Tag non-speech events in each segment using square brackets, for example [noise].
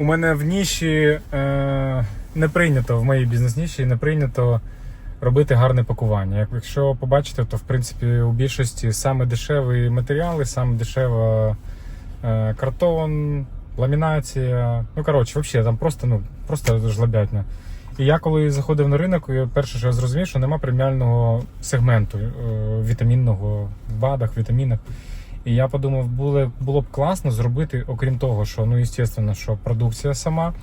У мене в ніші е, не прийнято в моїй бізнес-ніші не прийнято робити гарне пакування. Якщо побачите, то в принципі у більшості саме дешеві матеріали, саме дешева е, картон, ламінація. Ну коротше, взагалі там просто ну просто жлобятня. І я коли заходив на ринок, я перше, що я зрозумів, що нема преміального сегменту е, вітамінного в БАДах, вітамінах. І я подумав, було, було б класно зробити, окрім того, що ну, звісно, що продукція сама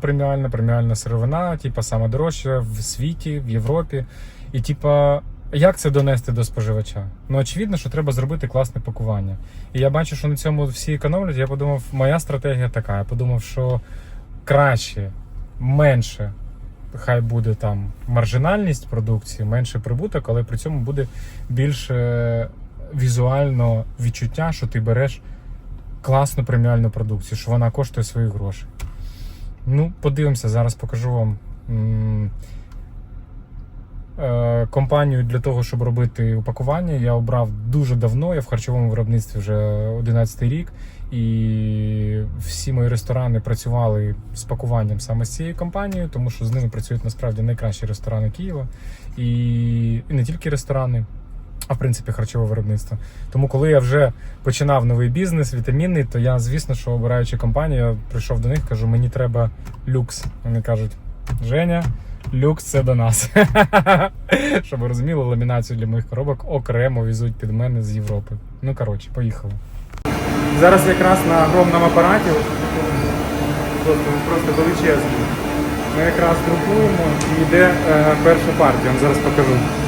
преміальна, преміальна сировина, типа сама дорожча в світі, в Європі. І типа, як це донести до споживача? Ну, очевидно, що треба зробити класне пакування. І я бачу, що на цьому всі економлять. Я подумав, моя стратегія така. Я подумав, що краще, менше. Хай буде там маржинальність продукції, менше прибуток, але при цьому буде більше візуально відчуття, що ти береш класну преміальну продукцію, що вона коштує свої гроші. Ну, подивимося, зараз покажу вам е, компанію для того, щоб робити упакування. Я обрав дуже давно. Я в харчовому виробництві вже 11 рік. І всі мої ресторани працювали з пакуванням саме з цією компанією, тому що з ними працюють насправді найкращі ресторани Києва. І, і не тільки ресторани, а в принципі харчове виробництво. Тому, коли я вже починав новий бізнес, вітамінний, то я, звісно, що обираючи компанію, я прийшов до них, кажу, мені треба люкс. Вони кажуть, Женя, люкс це до нас. [laughs] Щоб ви розуміли, ламінацію для моїх коробок окремо везуть під мене з Європи. Ну коротше, поїхали. Зараз якраз на огромному апараті, просто, просто величезний. Ми якраз друкуємо і йде е, перша партія. Я вам зараз покажу.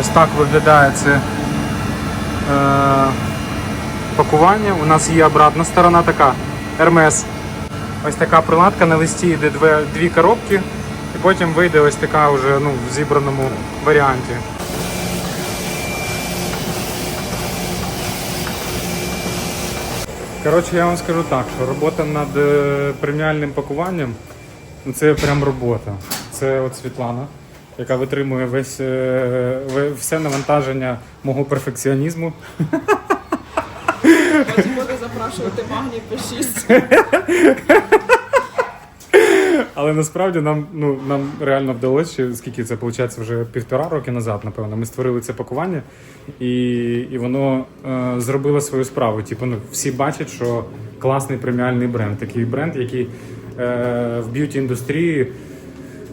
Ось так виглядає це е, пакування. У нас є обратна сторона така Hermes. Ось така приладка на листі йде дві, дві коробки, і потім вийде ось така вже ну, в зібраному варіанті. Коротше, я вам скажу так, що робота над е, преміальним пакуванням ну, це прям робота. Це от Світлана, яка витримує весь, е, все навантаження мого перфекціонізму. Потім буде запрашувати магній P6. Але насправді нам, ну, нам реально вдалося, скільки це виходить, вже півтора роки назад, напевно. Ми створили це пакування, і, і воно е, зробило свою справу. Типу, ну, всі бачать, що класний преміальний бренд. Такий бренд, який е, в б'юті індустрії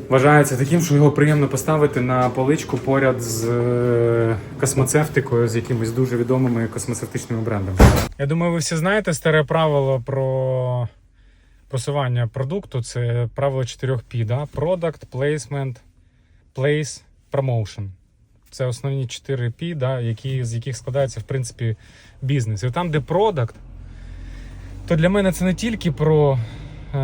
вважається таким, що його приємно поставити на поличку поряд з е, космоцевтикою, з якимись дуже відомими космоцевтичними брендами. Я думаю, ви всі знаєте старе правило про просування продукту це правило 4 P, да? Product, Placement, Place, Promotion. Це основні 4 P, да, які, з яких складається в принципі бізнес. І там, де продакт, то для мене це не тільки про е,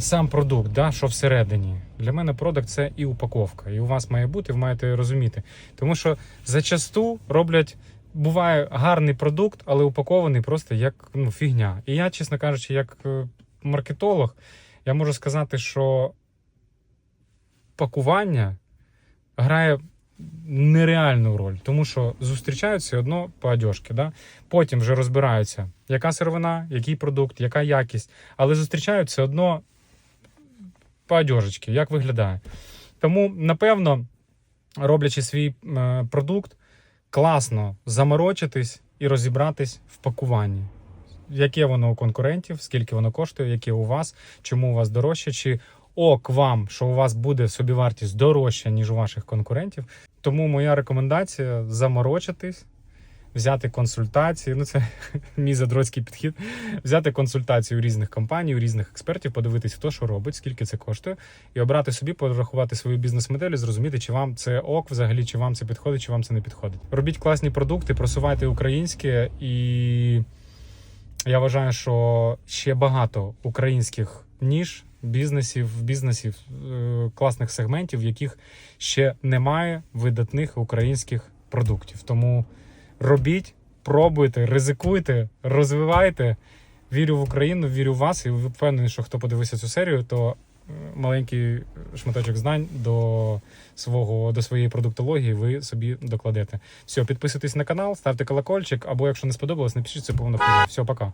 сам продукт, да, що всередині. Для мене продакт це і упаковка. І у вас має бути, ви маєте розуміти. Тому що зачасту роблять. Буває гарний продукт, але упакований просто як ну, фігня. І я, чесно кажучи, як е, маркетолог, я можу сказати, що пакування грає нереальну роль, тому що зустрічають все одно по одежки. Да? Потім вже розбираються, яка сировина, який продукт, яка якість, але зустрічають все одно по одежечки, як виглядає. Тому, напевно, роблячи свій е, продукт, класно заморочитись і розібратись в пакуванні. Яке воно у конкурентів, скільки воно коштує, яке у вас, чому у вас дорожче, чи ок вам, що у вас буде собівартість дорожча, ніж у ваших конкурентів. Тому моя рекомендація заморочитись, взяти консультації. Ну, це [laughs] мій задроцький підхід. Взяти консультацію у різних компаній, у різних експертів, подивитись, хто що робить, скільки це коштує, і обрати собі, порахувати свою бізнес-модель, і зрозуміти, чи вам це ок, взагалі, чи вам це підходить, чи вам це не підходить. Робіть класні продукти, просувайте українське і. Я вважаю, що ще багато українських ніж, бізнесів, бізнесів, е, класних сегментів, в яких ще немає видатних українських продуктів. Тому робіть, пробуйте, ризикуйте, розвивайте. Вірю в Україну, вірю в вас, і впевнений, що хто подивився цю серію, то е, маленький шматочок знань до свого до своєї продуктології ви собі докладете. Все, підписуйтесь на канал, ставте колокольчик, або якщо не сподобалось, напишіть це повно. Все, пока.